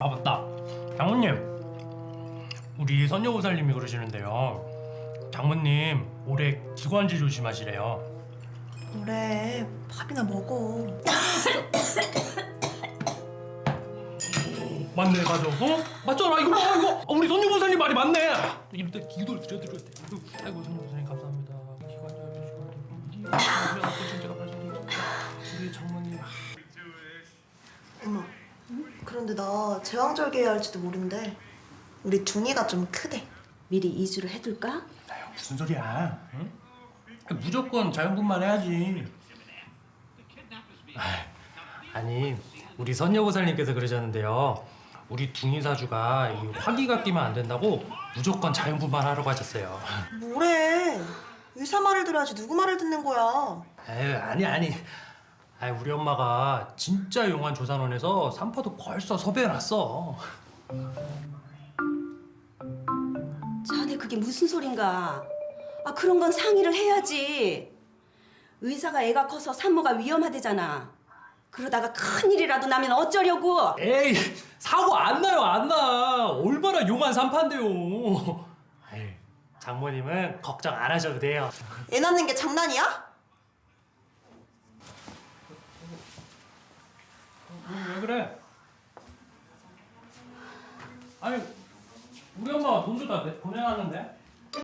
아 맞다. 장모님 우리 선녀보살님이 그러시는데요. 장모님 올해 기관지 조심하시래요. 그래 밥이나 먹어. 맞네 맞아 어? 맞잖아 이거 봐 이거. 어, 우리 선녀보살님 말이 맞네. 이럴 때 기도를 드려드려야 돼. 아이고, 아이고 선녀 그런데 나 제왕절개해야 할지도 모른대 우리 둥이가 좀 크대. 미리 이주를 해둘까? 아유, 무슨 소리야 응? 무조건 자연분만 해야지. 아, 아니 우리 선녀보살님께서 그러셨는데요. 우리 둥이 사주가 이 화기가 끼면 안 된다고 무조건 자연분만 하라고 하셨어요. 뭐래? 의사 말을 들어야지 누구 말을 듣는 거야? 에이 아니 아니 아 우리 엄마가 진짜 용한 조산원에서 삼파도 벌써 섭외해놨어 자네 그게 무슨 소린가? 아 그런 건 상의를 해야지. 의사가 애가 커서 산모가 위험하대잖아. 그러다가 큰 일이라도 나면 어쩌려고? 에이 사고 안 나요 안 나 얼마나 용한 산파인데요 에이, 장모님은 걱정 안 하셔도 돼요 애 낳는 게 장난이야? 그래? 아니 우리 엄마가 돈 주다 내- 보내놨는데